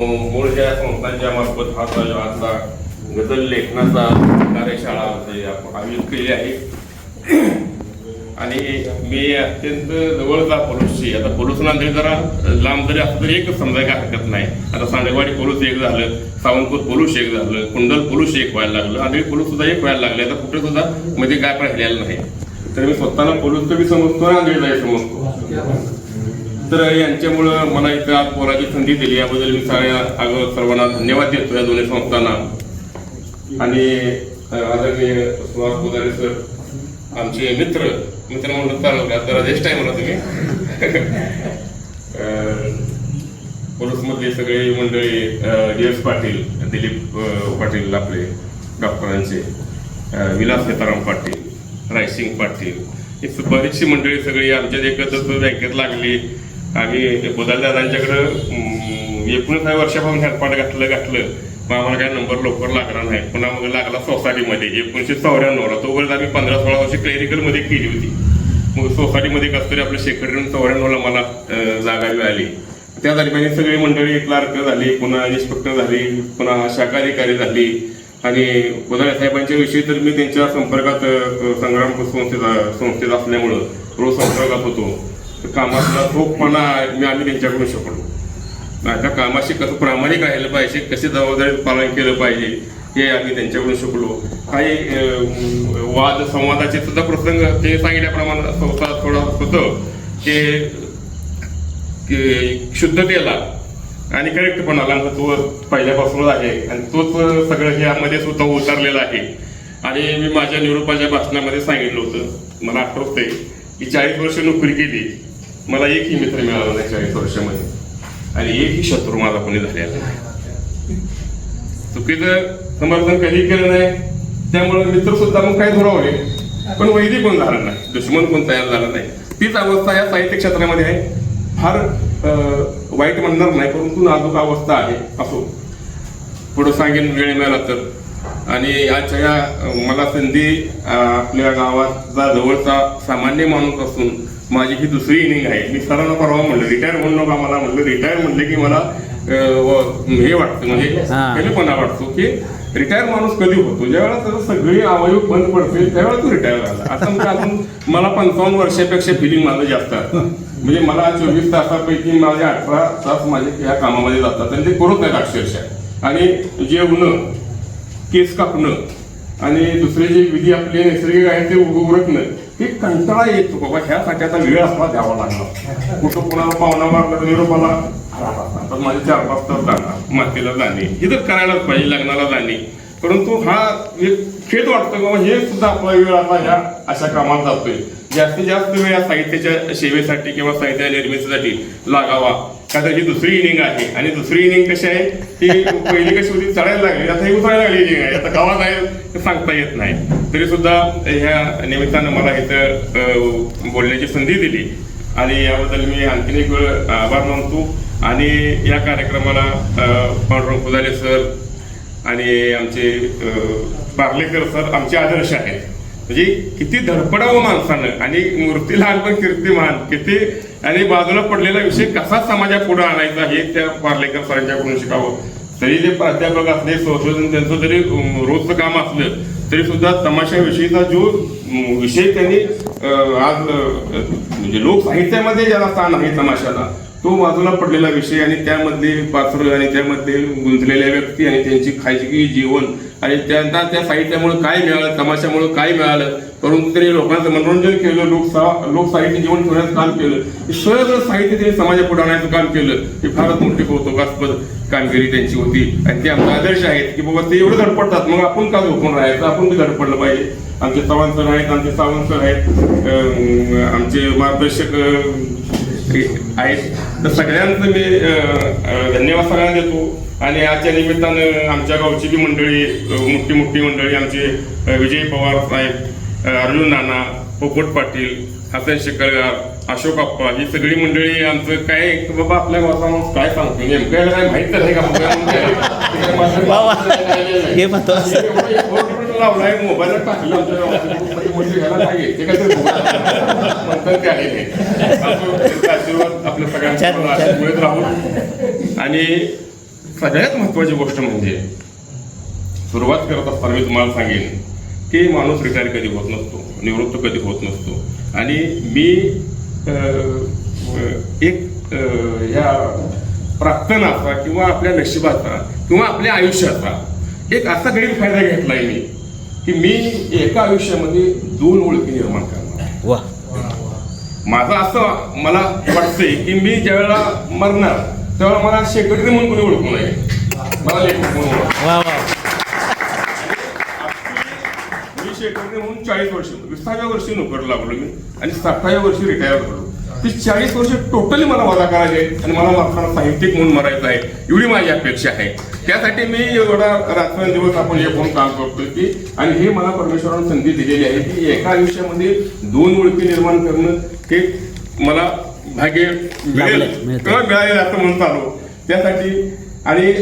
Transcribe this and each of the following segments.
मूळच्या संस्थांच्या मार्फत हा जो आता गजल लेखनाचा कार्यशाळा आपण आयोजित केली आहे. आणि मी अत्यंत जवळचा पोलूसशी आता पोलूस नांदेड जरा लांब जरी असं तरी एकच समजायला काय हरकत नाही. आता सांडेवाडी पोलूस एक झालं सावंतपूर पोलूस एक झालं कुंडल पोलूस एक व्हायला लागलं आणि पोलूस सुद्धा एक व्हायला लागले. आता कुठे सुद्धा मध्ये काय पण राहिलेलं नाही. तर मी स्वतःला पोलूस मी समजतो आणि समजतो. तर यांच्यामुळं मला इथं आज पोराची संधी दिली. याबद्दल मी सगळ्या अगोदर सर्वांना धन्यवाद देतो या दोन्ही संस्थांना. आणि आदरणीय सुभाष पुजारी सर आमचे मित्र मित्र म्हणून चालवले आता ज्येष्ठ आहे मला तुम्ही. पोलीसमधली सगळी मंडळी डी एस पाटील दिलीप पाटील आपले डॉक्टरांचे विलास सीताराम पाटील रायसिंग पाटील ही बरीचशी मंडळी सगळी आमच्या एकत्र बँकेत लागली. आम्ही बोदालदादांच्याकडं एकूणच नाही वर्षापासून हेरपाट घातलं घातलं. मग आम्हाला काय नंबर लवकर लागला नाही. पुन्हा मग लागला सोसायटीमध्ये. एकोणीसशे चौऱ्याण्णवला. तो तोपर्यंत आम्ही पंधरा सोळा वर्ष क्लेरिकलमध्ये केली होती. मग सोसायटीमध्ये कसं तरी आपल्या सेक्रेटरी चौऱ्याण्णवला मला जागा मिळाली. त्या दरम्यान सगळी मंडळी क्लार्क झाली पुन्हा इन्स्पेक्टर झाली पुन्हा शाखा अधिकारी झाली. आणि गोदाळे साहेबांच्या विषयी तर मी त्यांच्या संपर्कात अं, संग्राम संस्थेत संस्थेत असल्यामुळं रोज संपर्कात होतो. कामातला ठोकपणा मी आम्ही त्यांच्याकडून शिकलो. माझ्या कामाशी कसं प्रामाणिक राहिलं पाहिजे कसे जबाबदारी पालन केलं पाहिजे हे आम्ही त्यांच्याकडून शिकलो. काही वाद संवादाचे सुद्धा प्रसंग ते सांगितल्याप्रमाणे संस्था थोडा होतं ते शुद्धतेला आणि करेक्टपणाला तो पहिल्यापासूनच आहे. आणि तोच सगळं ह्यामध्ये सुद्धा उतरलेला आहे. आणि मी माझ्या निरोपाच्या भाषणामध्ये सांगितलं होतं मला आठवतंय. मी चाळीस वर्ष नोकरी केली. मला एकही मित्र मिळाला नाही चाळीस वर्षामध्ये. आणि एकही शत्रू माझा कोणी झालेला नाही. चुकीचं समर्थन कधी केलं नाही. त्यामुळे मित्र सुद्धा मग काय धुरावले पण वैदिक कोण झाला नाही? दुश्मन कोण तयार झाला नाही? तीच अवस्था या साहित्य क्षेत्रामध्ये आहे. फार वाईट म्हणणार नाही परंतु नाजूक अवस्था आहे असो. पुढं सांगेन वेळ मिळाला तर. आणि आजच्या या मला संधी आपल्या गावाचा जवळचा सामान्य माणूस असून माझी ही दुसरी इनिंग आहे. मी सरांना परवा म्हणलं रिटायर म्हणू नका मला म्हणलं रिटायर म्हणले की मला हे वाटतं. म्हणजे. कधीपणा वाटतो की रिटायर माणूस कधी होतो? ज्यावेळेला त्याचं सगळी अवयव बंद पडतील त्यावेळेला तो रिटायर झाला. आता म्हणजे अजून मला पंचावन्न वर्षापेक्षा फिलिंग माझं जास्त म्हणजे मला चोवीस तासापैकी माझे अठरा तास माझे या कामामध्ये जातात आणि ते करत नाहीत अक्षरशः. आणि जेवणं केस कापणं आणि दुसरे जे विधी आपले नैसर्गिक आहेत ते उरकणं हे कंटाळा येतो बाबा ह्यासाठी आता वेळ असला द्यावा लागला कुठं कोणाला पाहुणा मारला तर निरोपाला आता माझे चार पाच तास जाणार मातीला जाणे हे तर करायलाच पाहिजे लग्नाला जाणे परंतु हा एक खेद वाटतो बाबा हे सुद्धा आपला वेळ आता ह्या अशा कामात जातोय. जास्तीत जास्त वेळ या साहित्याच्या सेवेसाठी किंवा साहित्या निर्मितीसाठी लागावा. का ही दुसरी इनिंग आहे. आणि दुसरी इनिंग कशी आहे? ती पहिली कशी होती? चढायला लागली. आता ही उतरायला लागली इनिंग आहे. आता गावात आहे ते सांगता येत नाही. तरी सुद्धा ह्या निमित्तानं मला इथं बोलण्याची संधी दिली. आणि याबद्दल मी आणखीन एक वेळ आभार मानतो. आणि या कार्यक्रमाला पांडुरंग फुजाले सर आणि आमचे अं, पार्लेकर सर आमचे आदर्श आहेत. म्हणजे किती धडपडावं माणसानं. आणि मूर्ती लहान पण कीर्तिमान. किती आणि बाजूला पडलेला विषय कसा समाजापुढे आणायचा हे त्या पार्लेकर सरांच्याकडून शिकावं. तरी जे प्राध्यापक असले संशोधन त्यांचं जरी रोजचं काम असलं तरी सुद्धा तमाशाविषयीचा जो विषय त्यांनी आज म्हणजे लोकसाहित्यामध्ये ज्याला स्थान आहे तमाशाला तो बाजूला पडलेला विषय आणि त्यामधले पात्र आणि त्यामध्ये गुंतलेल्या व्यक्ती आणि त्यांची खाजगी जीवन आणि त्यांना त्या साहित्यामुळे काय मिळालं तमाशामुळे काय मिळालं परंतु त्यांनी लोकांचं मनोरंजन केलं लोकसा लोकसाहित्य जीवन ठेवण्याचं काम केलं. हे सगळं साहित्य त्यांनी समाजापुढे आणायचं काम केलं हे फारच मोठी कौतुकास्पद कामगिरी त्यांची होती. आणि ते आमचा आदर्श आहेत की बाबा ते एवढं धडपडतात मग आपण का झोपून राहायचं? आपण बी धडपडलं पाहिजे. आमचे चव्हाण सर आहेत आमचे सावंत सर आहेत अं, आमचे मार्गदर्शक आहेत तर सगळ्यांचं मी धन्यवाद सगळ्यांना देतो आणि आजच्या निमित्तानं आमच्या गावची बी मंडळी मोठी मोठी मंडळी आमचे विजय पवार साहेब अर्जुन नाना पोपट पाटील हसन शेखरगार अशोक अप्पा ही सगळी मंडळी आमचं काय बाबा आपल्या गावाचा काय सांगतो नेमकं काय माहीत तर आहे का. नाही. हे बोर्ड लावलाय मोबाईलला टाकलं आमच्या गावात. मोठी घ्यायला नाही ते काय ते म्हणतात काय आणि सगळ्यात महत्वाची गोष्ट म्हणजे सुरुवात करत असताना मी तुम्हाला सांगेन की माणूस रिटायर कधी होत नसतो निवृत्त कधी होत नसतो. आणि मी एक या प्रार्थनाचा किंवा आपल्या नशिबाचा किंवा आपल्या आयुष्याचा एक असा गैरफायदा घेतलाय मी की मी एका आयुष्यामध्ये दोन ओळखी निर्माण करणार. वा. माझं असं मला वाटतंय की मी ज्यावेळेला मरणार त्यावेळेला मला सेक्रेटरी म्हणून कोणी ओळखू नये. मला लेखक म्हणून मी सेक्रेटरी म्हणून चाळीस वर्ष विसाव्या वर्षी नोकरी लागलो मी आणि साठाव्या वर्षी रिटायर झालो. ती चाळीस वर्ष टोटली मला वजा करायचे आणि मला मरताना साहित्यिक म्हणून मरायचं आहे एवढी माझी अपेक्षा आहे. त्यासाठी मी एवढा रात्रंदिवस आपण हे फोन काम करतोय की आणि हे मला परमेश्वरानं संधी दिलेली आहे की एका आयुष्यामध्ये दोन ओळखी निर्माण करणं हे मला भाग्य मिळेल. किंवा मिळालेलं असं म्हणून चालू त्यासाठी आणि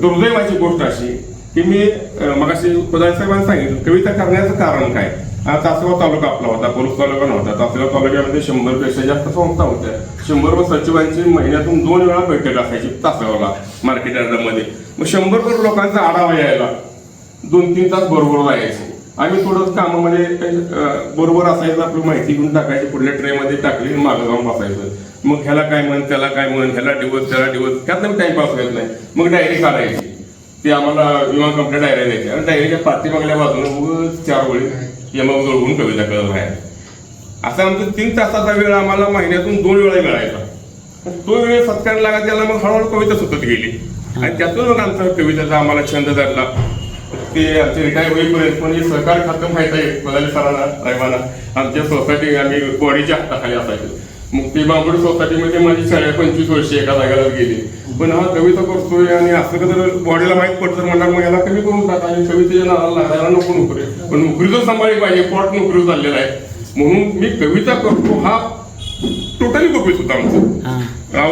दुर्दैवाची गोष्ट अशी की मी मगाशी प्रधान साहेबांनी सांगितलं कविता करण्याचं कारण काय? तासगाव तालुका आपला होता पोलीस तालुका नव्हता. तासगाव तालुक्यामध्ये शंभरपेक्षा जास्त संस्था होत्या. शंभर व सचिवांची महिन्यातून दोन वेळा बैठक असायची तासगावला मार्केट यार्डामध्ये. मग शंभर भर लोकांचा आढावा यायला दोन तीन तास बरोबर जायचे. आम्ही थोडं कामामध्ये म्हणजे बरोबर असायचं आपली माहिती घेऊन टाकायची पुढल्या ट्रेमध्ये टाकली आणि मागं जाऊन बसायचं. मग ह्याला काय म्हण त्याला काय म्हण ह्याला दिवस त्याला दिवस त्यातनं टाइमपास होत नाही. मग डायरी काढायची. ती आम्हाला विमान कंपनी डायरी द्यायची. आणि डायरीच्या पाठीमागल्या बाजूने मग चार वेळी यमक जोडवून कविता कळत बाहेर असा आमचा तीन तासाचा वेळ आम्हाला महिन्यातून दोन वेळा मिळायचा. तो वेळ सत्कार लागा त्याला मग हळूहळू कविता सुचत गेली. आणि त्यातून मग आमचा कवितेचा आम्हाला छंद धरला. ते आमचे रिटायर होईपर्यंत पण हे सहकार खातं माहीत आहे बघायला सरांना साहेबांना. आमच्या सोसायटी आम्ही बॉडीच्या हाताखाली असायचो. मग ते बांबड सोसायटीमध्ये माझी साडे पंचवीस वर्षे एका जागेला गेली. पण हा कविता करतोय आणि असं जर बॉडीला माहीत पडतं म्हणणार मग याला कमी करून टाका आणि कवितेच्या नावाला लागायला नको नोकरी पण नोकरीचं सांभाळली पाहिजे पोट नोकरी चाललेला आहे. म्हणून मी कविता करतो हा टोटली गुपित होता आमचं. हा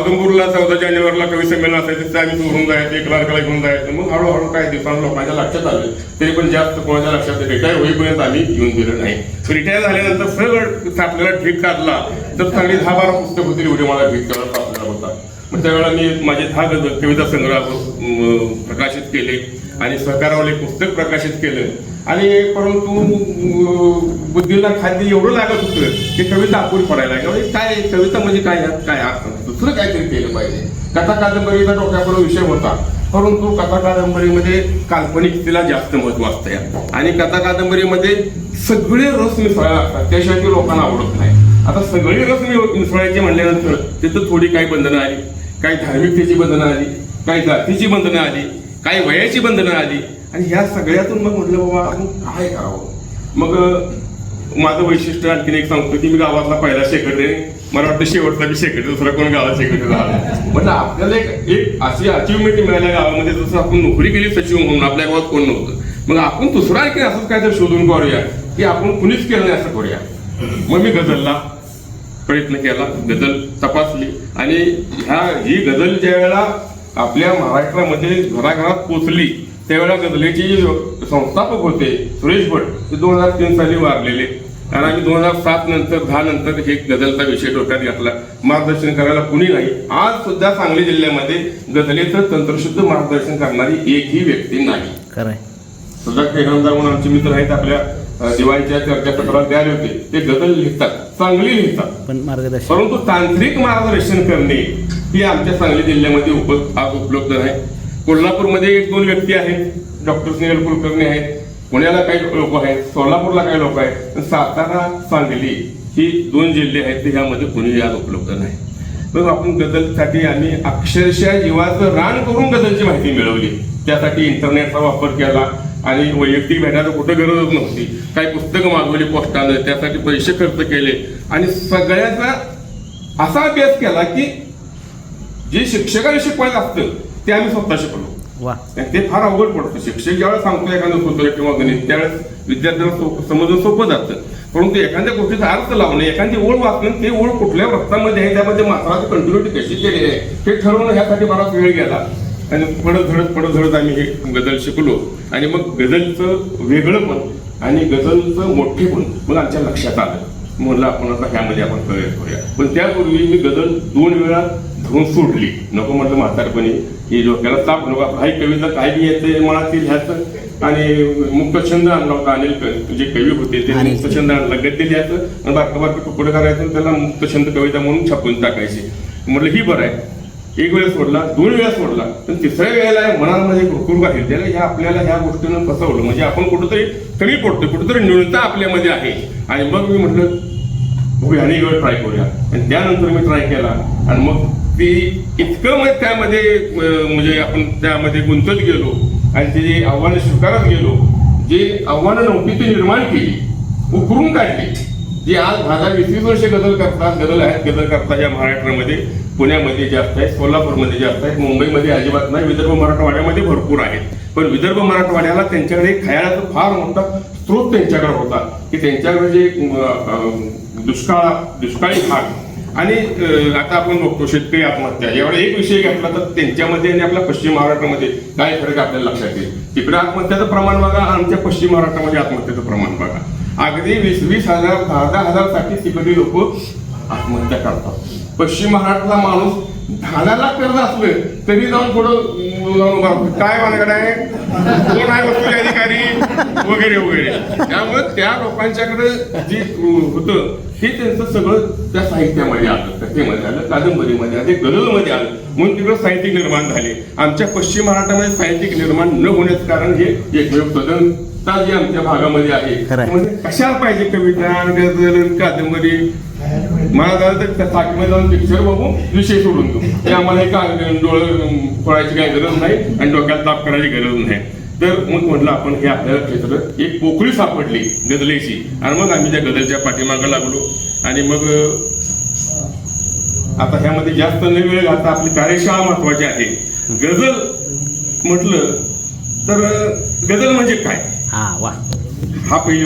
चौदा जानेवारीला कवी संमेलन असायचं ते आम्ही चोरून जायचं एक लारकाला घेऊन जायचं. मग हळूहळू काही दिवसांना लोकांच्या लक्षात आलं. तरी पण जास्त कोणाच्या लक्षात रिटायर होईपर्यंत आम्ही घेऊन दिलं नाही. रिटायर झाल्यानंतर सगळं आपल्याला ठीक काढला. तर चांगली दहा बारा पुस्तक होती एवढी मला ठीक करायला सापडला होता मग त्यावेळेला मी माझे दहा गद- कविता संग्रह प्रकाशित केले. आणि सहकारावाले पुस्तक प्रकाशित केलं. आणि परंतु बुद्धीला खाद्य एवढं लागत होतं की कविता अपुरी पडायला लागली. म्हणजे काय कविता म्हणजे काय काय अर्थ? दुसरं काहीतरी केलं पाहिजे. कथा कादंबरीचा डोक्यापुढे विषय होता. परंतु कथा कादंबरीमध्ये काल्पनिकतेला जास्त महत्त्व असतं या. आणि कथा कादंबरीमध्ये सगळे रस मिसळायला लागतात. त्याशिवाय ते लोकांना आवडत नाही. आता सगळे रस मिसळायचे म्हणल्यानंतर तिथं थोडी काही बंधनं आली. काही धार्मिकतेची बंधनं आली. काही जातीची बंधनं आली. काही वयाची बंधनं आली. आणि ह्या सगळ्यातून मग म्हटलं बाबा आपण काय करावं? मग माझं वैशिष्ट्य आणखीन एक सांगतो की मी गावातला पहिला सेक्रेटरी मला वाटतं शेवटचा मी दुसरा कोण गावात सेक्रेटरी झाला म्हणजे आपल्याला एक एक अशी अचिव्हमेंट मिळाल्या गावामध्ये जसं आपण नोकरी केली सचिव म्हणून आपल्या गावात कोण नव्हतं. मग आपण दुसरा आणखी असंच तर शोधून करूया की आपण कुणीच केलं नाही असं करूया. मग मी गझलला प्रयत्न केला गझल तपासली. आणि ह्या ही गझल ज्या वेळेला आपल्या महाराष्ट्रामध्ये घराघरात पोचली त्यावेळेला गझलेचे जे संस्थापक होते सुरेश भट. ते दोन हजार तीन साली वारलेले. आणि आम्ही दोन हजार सात नंतर दहा नंतर हे गझलचा विषय डोक्यात घेतला. मार्गदर्शन करायला कुणी नाही. आज सुद्धा सांगली जिल्ह्यामध्ये गझलेचं तंत्रशुद्ध मार्गदर्शन करणारी एकही व्यक्ती नाही. सुजात खेगामदार म्हणून आमचे मित्र आहेत आपल्या दिवाळीच्या चर्चासत्रात द्यायला होते. ते गझल लिहितात चांगली लिहितात. पण मार्गदर्शन. परंतु तांत्रिक मार्गदर्शन करणे ही आमच्या सांगली जिल्ह्यामध्ये उप आज उपलब्ध आहे कोल्हापूरमध्ये एक दोन व्यक्ती आहेत डॉक्टर स्नेहल कुलकर्णी आहेत पुण्याला काही लोक आहेत सोलापूरला काही लोक आहेत पण सातारा सांगली ही दोन जिल्हे आहेत ते ह्यामध्ये कोणी याद उपलब्ध नाही. मग आपण गझलसाठी आम्ही अक्षरशः जीवाचं रान करून गझलची माहिती मिळवली. त्यासाठी इंटरनेटचा वापर केला आणि वैयक्तिक भेटायला कुठं गरजच नव्हती. काही पुस्तकं मागवली पोस्टानं त्यासाठी पैसे खर्च केले. आणि सगळ्याचा असा अभ्यास केला की जे शिक्षकाने शिकवायचं असतं ते आम्ही स्वतः शिकलो. वा. ते फार अवघड पडतं. शिक्षक ज्यावेळेस सांगतो एखादं सूत्र किंवा गणित त्यावेळेस विद्यार्थ्यांना सो- समजून सोपं जातं. परंतु एखाद्या गोष्टीचा अर्थ लावणे एखादी ओळ वाचणं ते ओळ कुठल्या रक्तामध्ये आहे त्यामध्ये मात्राची कंटिन्युटी कशी केली आहे हे ठरवणं ह्यासाठी बराच वेळ गेला. आणि पडत झडत पडत झडत आम्ही हे गझल शिकलो. आणि मग गझलचं वेगळंपण आणि गझलचं मोठेपण मग आमच्या लक्षात आलं. म्हणलं आपण आता ह्यामध्ये आपण प्रवेश करूया. पण त्यापूर्वी मी गदल दोन वेळा धरून सोडली. नको म्हटलं म्हातारपणी ही डोक्याला ताप नको. काही कविता काय बी येते मनातील ह्याचं? आणि मुक्तछंद आणला होता अनिल क- जे कवी होते ते. मुक्तछंद आणला. गद्य लिहायचं. आणि बारकं बारकं तुकडं करायचं त्याला मुक्तछंद कविता म्हणून छापून टाकायची. म्हटलं ही बरं आहे. एक वेळेस सोडला दोन वेळा सोडला पण तिसऱ्या वेळेला मनामध्ये कुरकुर आहे त्याला ह्या आपल्याला ह्या गोष्टीनं फसवलं. म्हणजे आपण कुठंतरी कमी पडतो कुठंतरी न्यूनता आपल्यामध्ये आहे. आणि मग मी म्हटलं बघूया आणि वेळ ट्राय करूया. आणि त्यानंतर मी ट्राय केला. आणि मग ती इतकं मग त्यामध्ये म्हणजे आपण त्यामध्ये गुंतत गेलो. आणि ते जे आव्हानं स्वीकारत गेलो जे आव्हानं नव्हती ती निर्माण केली. उकरून काढली. जे आज दहा दहा वीस वीस वर्ष गदल करतात गदल आहेत गदल करतात या महाराष्ट्रामध्ये. पुण्यामध्ये जास्त आहेत सोलापूरमध्ये जास्त आहेत मुंबईमध्ये अजिबात नाही विदर्भ मराठवाड्यामध्ये भरपूर आहेत. पण विदर्भ मराठवाड्याला त्यांच्याकडे एक खयाळाचा फार मोठा स्रोत त्यांच्याकडे होता की त्यांच्याकडे जे दुष्काळ दुष्काळी भाग. आणि आता आपण बघतो शेतकरी आत्महत्या. एवढा एक विषय घेतला तर त्यांच्यामध्ये आणि आपल्या पश्चिम महाराष्ट्रामध्ये काय फरक आपल्याला लक्षात येईल? तिकडे आत्महत्याचं प्रमाण बघा आमच्या पश्चिम महाराष्ट्रामध्ये आत्महत्याचं प्रमाण बघा. अगदी वीस वीस हजार दहा दहा हजारसाठी तिकडे लोक आत्महत्या करतात. पश्चिम महाराष्ट्रातला माणूस ढाण्याला कर्ज असलं तरी जाऊन थोडं जाऊन उभा. काय मानगड आहे? कोण आहे वसुली अधिकारी? वगैरे वगैरे. त्यामुळे त्या लोकांच्याकडे जे होतं हे त्यांचं सगळं त्या साहित्यामध्ये आलं कथेमध्ये आलं कादंबरीमध्ये आलं ते गजलमध्ये आलं. म्हणून तिकडे साहित्यिक निर्माण झाले. आमच्या पश्चिम महाराष्ट्रामध्ये साहित्यिक निर्माण न होण्याचं कारण हे एकमेव सदनता जी आमच्या भागामध्ये आहे. म्हणजे कशाला पाहिजे कविता गझल कादंबरी? मला झालं तर त्या साखीमध्ये जाऊन पिक्चर बघू विषय सोडून देऊ. ते आम्हाला एक डोळे फोडायची काही गरज नाही आणि डोक्यात ताप करायची गरज नाही. तर मग म्हटलं आपण हे आपल्याला क्षेत्र एक पोकळी सापडली गजलेची आणि मग आम्ही त्या गजलच्या पाठीमागं लागलो. आणि मग आता ह्यामध्ये जास्त न वेळ घालता आपली कार्यशाळा महत्वाची आहे. गझल म्हटलं तर गझल म्हणजे काय? हा वा. हा पहिली